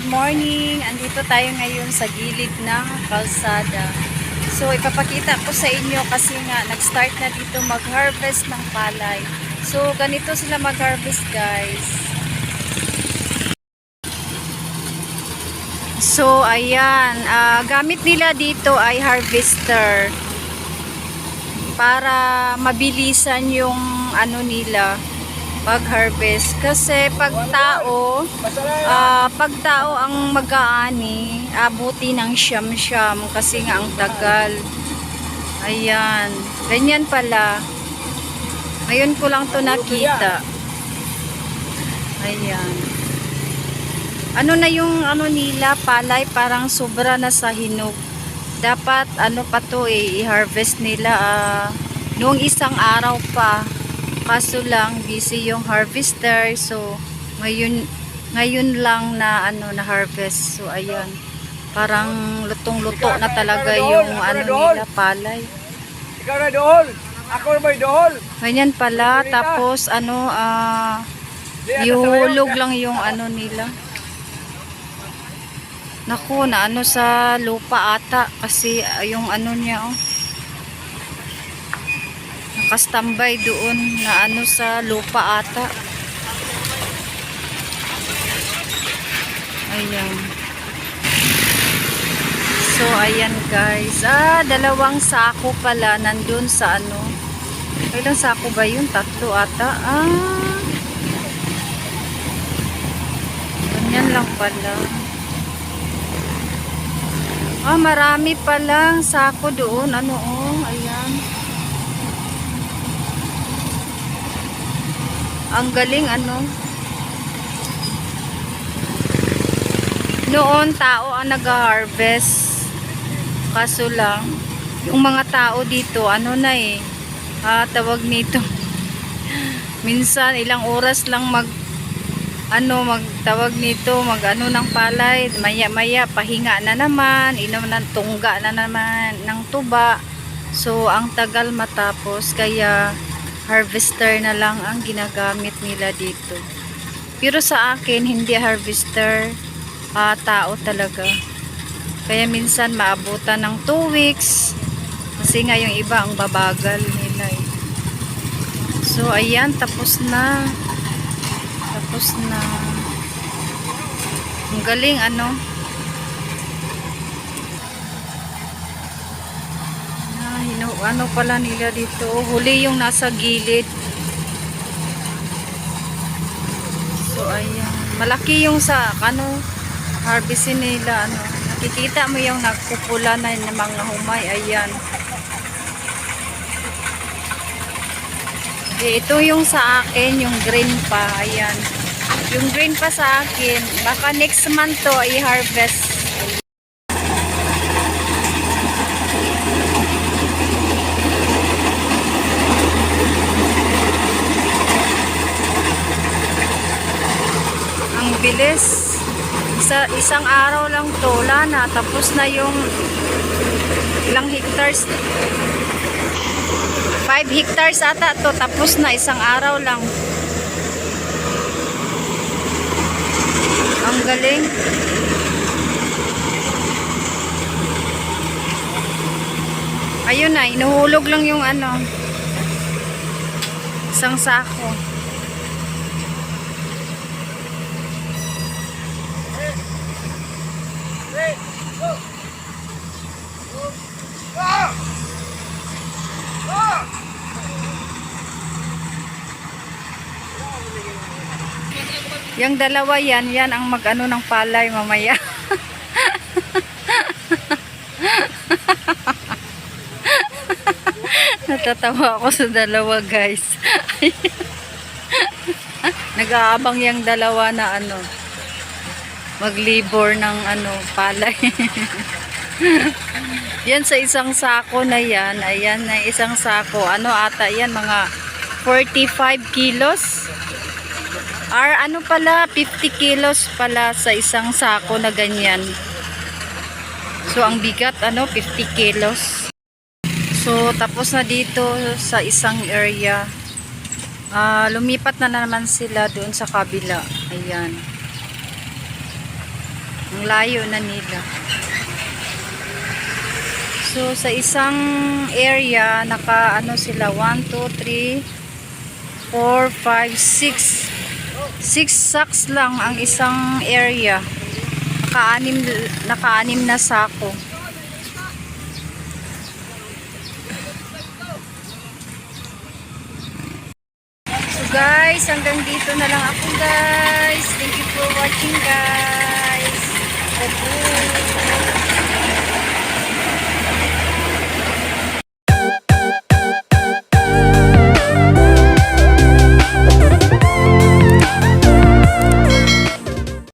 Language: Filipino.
good morning. Andito tayo ngayon sa gilid ng kalsada. So, ipapakita ko sa inyo kasi nga, nag-start na dito mag-harvest ng palay. So, ganito sila mag-harvest, guys. So, ayan. ah, gamit nila dito ay harvester para mabilisan yung ano nila pag-harvest. Kasi pag tao, ah, pag tao ang mag-aani, abuti ng siyam-siyam kasi nga ang tagal. Ayan. Ganyan pala. Ngayon ko lang to nakita. Ayan. Ano na yung ano nila, palay parang sobra na sa hinog. Dapat ano pa to eh, i-harvest nila ah, noong isang araw pa. Kaso lang busy yung harvester so ngayon ngayon lang na ano na harvest. So ayan. Parang lutong-luto na talaga yung ano nila palay. Ikaw na dool. Ako may dool. Ganyan pala tapos ano ah Ihulog lang yung ano nila. Naku, na ano sa lupa ata kasi ah, yung ano niya oh. Nakastambay doon na ano sa lupa ata. Ayan. So, ayan guys. Ah, dalawang sako pala nandun sa ano. Ilang sako ba yun? Tatlo ata. Ah. Ganyan lang pala. Ah, marami palang sako doon. Ano oh, ayan. Ang galing ano. Noon tao ang nag-harvest. Kaso lang, yung mga tao dito, ano na eh, ah, tawag nito. Minsan, ilang oras lang mag ano magtawag nito mag ano ng palay maya maya pahinga na naman inom ng tungga na naman ng tuba so ang tagal matapos kaya harvester na lang ang ginagamit nila dito. Pero sa akin hindi harvester ah, tao talaga. Kaya minsan maabutan ng 2 weeks kasi nga yung iba ang babagal nila eh. so ayan tapos na. Tapos na. Ang galing ano ah, hino, ano pala nila dito huli yung nasa gilid so ayan malaki yung sa ano harvestin nila ano nakikita mo yung nagpupula na ng mga humay ayan Eh, ito yung sa akin, yung green pa. Ayan. Yung green pa sa akin. Baka next month to i-harvest. Ang bilis. Isa, isang araw lang to. Wala na. Tapos na yung ilang hectares 5 hectares ata to tapos na isang araw lang ang galing ayun na inuhulog lang yung ano isang sako Yung dalawa yan, yan ang mag-ano ng palay mamaya. Natatawa ako sa dalawa guys. Nag-aabang yung dalawa na ano, maglibor ng ano, palay. yan sa isang sako na yan, ayan na isang sako. Ano ata yan, mga 45 kilos. Or ano pala, 50 kilos pala sa isang sako na ganyan. So, ang bigat, ano, 50 kilos. So, tapos na dito sa isang area. Ah, lumipat na naman sila doon sa kabila. Ayan. Ang layo na nila. So, sa isang area, naka ano sila, 1, 2, 3, 4, 5, 6. 6 sacks lang ang isang area. Naka-anim, naka-anim na sako. So guys, hanggang dito na lang ako guys. Thank you for watching guys. Opo.